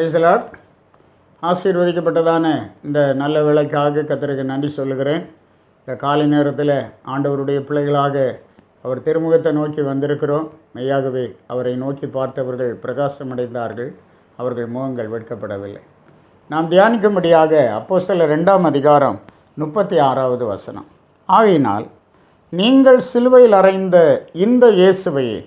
பிரைசலாட் ஆசீர்வதிக்கப்பட்டதான இந்த நல்ல வேலைக்காக கத்தருக்கு நன்றி சொல்லுகிறேன். இந்த காலை நேரத்தில் ஆண்டவருடைய பிள்ளைகளாக அவர் திருமுகத்தை நோக்கி வந்திருக்கிறோம். மெய்யாகவே அவரை நோக்கி பார்த்தவர்கள் பிரகாசமடைந்தார்கள். அவர்கள் முகங்கள் வெட்கப்படவில்லை. நாம் தியானிக்கும்படியாக அப்போஸ்தலர் ரெண்டாம் அதிகாரம் முப்பத்தி ஆறாவது வசனம். ஆகையினால் நீங்கள் சிலுவையில் அறைந்த இந்த இயேசுவையை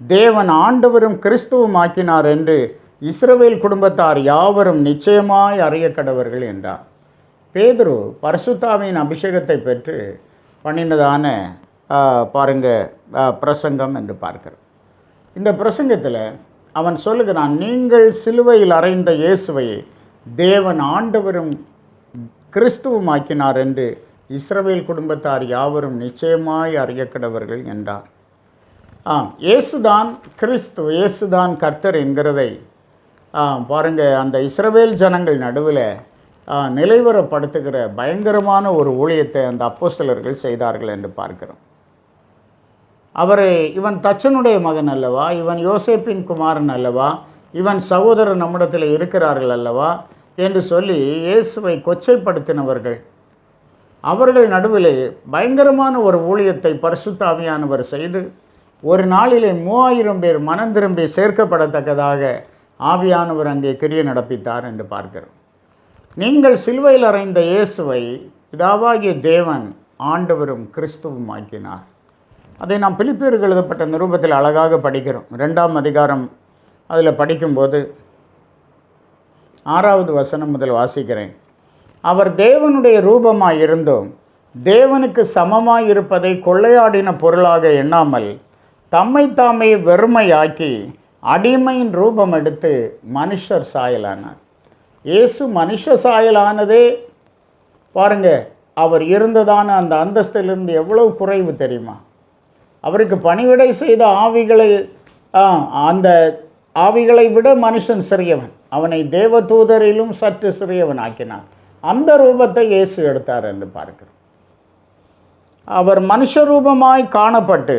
தேவன் ஆண்டவரும் கிறிஸ்துவும் ஆக்கினார் என்று இஸ்ரவேல் குடும்பத்தார் யாவரும் நிச்சயமாய் அறிய கடவர்கள் என்றார். பேதுரு பரசுத்தாவின் அபிஷேகத்தை பெற்று பண்ணினதான பாருங்கள் பாருங்க பிரசங்கம் என்று பார்க்கிறோம் இந்த பிரசங்கத்தில் அவன் சொல்லுகிறான் நீங்கள் சிலுவையில் அறைந்த இயேசுவை தேவன் ஆண்டவரும் கிறிஸ்துவும் ஆக்கினார் என்று இஸ்ரவேல் குடும்பத்தார் யாவரும் நிச்சயமாய் அறியக்கடவர்கள் என்றார். ஆம் இயேசுதான் கிறிஸ்து இயேசுதான் கர்த்தர் என்கிறதை பாருங்கள் அந்த இஸ்ரவேல் ஜனங்கள் நடுவில் நிலைவரப்படுத்துகிற பயங்கரமான ஒரு ஊழியத்தை அந்த அப்போஸ்தலர்கள் செய்தார்கள் என்று பார்க்கிறோம். அவர் இவன் தச்சனுடைய மகன் அல்லவா? இவன் யோசேப்பின் குமாரன் அல்லவா? இவன் சகோதரர் நம்மிடத்தில் இருக்கிறார்கள் அல்லவா? என்று சொல்லி இயேசுவை கொச்சைப்படுத்தினவர்கள். அவர்கள் நடுவிலே பயங்கரமான ஒரு ஊழியத்தை பரிசுத்தாவியானவர் செய்து ஒரு நாளிலே மூவாயிரம் பேர் மனம் திரும்பி சேர்க்கப்படத்தக்கதாக ஆவியானவர் அங்கே கிரிய நடப்பித்தார் என்று பார்க்கிறோம். நீங்கள் சிலுவையில் அறைந்த இயேசுவை இதாவாகிய தேவன் ஆண்டவரும் கிறிஸ்துவும் ஆக்கினார். அதை நாம் பிலிப்பியர்கள் எழுதப்பட்ட நிரூபத்தில் அழகாக படிக்கிறோம். ரெண்டாம் அதிகாரம் அதில் படிக்கும்போது ஆறாவது வசனம் முதல் வாசிக்கிறேன். அவர் தேவனுடைய ரூபமாக இருந்தும் தேவனுக்கு சமமாய் இருப்பதை கொள்ளையாடின பொருளாக எண்ணாமல் தம்மை தாமே வெறுமையாக்கி அடிமையின் ரூபம் எடுத்து மனுஷர் சாயலானார். இயேசு மனுஷ சாயலானதே. பாருங்க அவர் இருந்ததான அந்த அந்தஸ்திலிருந்து எவ்வளவு குறைவு தெரியுமா? அவருக்கு பணிவிடை செய்த ஆவிகளை ஆ, அந்த ஆவிகளை விட மனுஷன் சிறியவன். அவனை தேவதூதரிலும் சற்று சிறியவன் ஆக்கினான் அந்த ரூபத்தை இயேசு எடுத்தார் என்று பார்க்கிறோம். அவர் மனுஷ ரூபமாய் காணப்பட்டு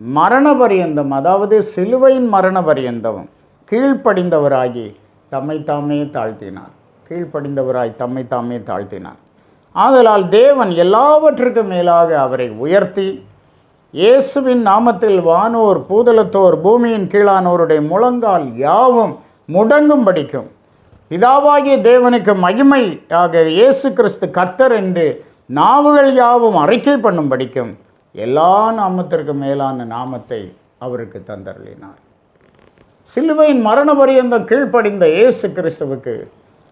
மரண பரியந்தம் அதாவது சிலுவையின் மரண பரியந்தம் கீழ்ப்படிந்தவராகி தம்மை தாமே தாழ்த்தினார். கீழ்ப்படிந்தவராய் தம்மை தாமே தாழ்த்தினார். ஆதலால் தேவன் எல்லாவற்றுக்கும் மேலாக அவரை உயர்த்தி இயேசுவின் நாமத்தில் வானோர் பூதலத்தோர் பூமியின் கீழானோருடைய முழங்கால் யாவும் முடங்கும் படிக்கும் பிதாவாகிய தேவனுக்கு மகிமையாக இயேசு கிறிஸ்து கர்த்தர் என்று நாவுகள் யாவும் அறிக்கை பண்ணும் படிக்கும் எல்லா நாமத்திற்கு மேலான நாமத்தை அவருக்கு தந்தருளினார். சிலுவையின் மரண பரியந்தம் கீழ்ப்படிந்த இயேசு கிறிஸ்துவுக்கு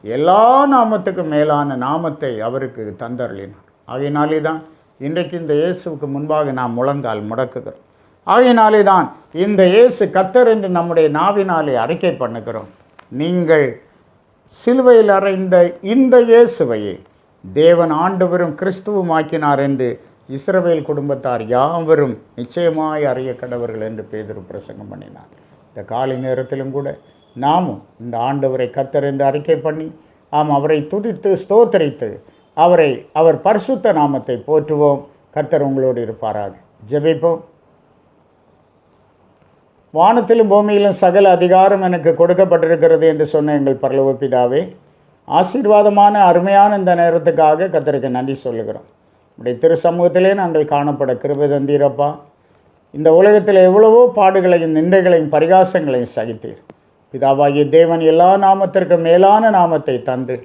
எல்லா நாமத்துக்கும் மேலான நாமத்தை அவருக்கு தந்தருளினார். ஆகையினாலே தான் இன்றைக்கு இந்த இயேசுவுக்கு முன்பாக நாம் முழங்கால் முடக்குகிறோம். ஆகையினாலே தான் இந்த இயேசு கத்தர் என்று நம்முடைய நாவினாலே அறிக்கை பண்ணுகிறோம். நீங்கள் சிலுவையில் அறைந்த இந்த இயேசுவையே தேவன் ஆண்டவரும் கிறிஸ்துவும் ஆக்கினார் என்று இஸ்ரவேல் குடும்பத்தார் யாவரும் நிச்சயமாய் அறிய கடவர்கள் என்று பேதொரு பிரசங்கம் பண்ணினார். இந்த காலை நேரத்திலும் கூட நாமும் இந்த ஆண்டவரை கர்த்தர் என்று அறிக்கை பண்ணி ஆம் அவரை துதித்து ஸ்தோத்தரித்து அவரை அவர் பரிசுத்த நாமத்தை போற்றுவோம். கர்த்தர் உங்களோடு இருப்பாராக. ஜெபிப்போம். வானத்திலும் பூமியிலும் சகல அதிகாரம் எனக்கு கொடுக்கப்பட்டிருக்கிறது என்று சொன்ன எங்கள் பரலோக பிதாவே ஆசீர்வாதமான அருமையான இந்த நேரத்துக்காக கத்தருக்கு நன்றி சொல்லுகிறோம். உடைய திரு சமூகத்திலே நாங்கள் காணப்பட கிருபை தந்தீரப்பா. இந்த உலகத்தில் எவ்வளவோ பாடுகளையும் நிந்தைகளையும் பரிகாசங்களையும் சகித்தீர். பிதாவாகிய தேவன் எல்லா நாமத்திற்கும் மேலான நாமத்தை தந்து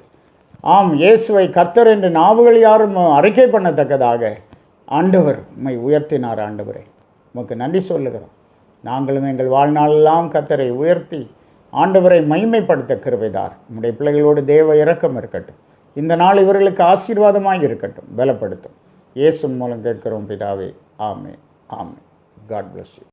ஆம் இயேசுவை கர்த்தர் என்று நாவுகள் யாரும் அறிக்கை பண்ணத்தக்கதாக ஆண்டவர் உண்மை உயர்த்தினார் ஆண்டவரே. உமக்கு நன்றி சொல்லுகிறோம். நாங்களும் எங்கள் வாழ்நாளெல்லாம் கர்த்தரை உயர்த்தி ஆண்டவரை மைமைப்படுத்த கிருபைதார். நம்முடைய பிள்ளைகளோடு தேவ இறக்கம் இருக்கட்டும். இந்த நாள் இவர்களுக்கு ஆசீர்வாதமாக இருக்கட்டும். பலப்படுத்தும். இயேசு மூலம் கேட்கிறோம் பிதாவே. ஆமே ஆமே காட் பிளஸ் யூ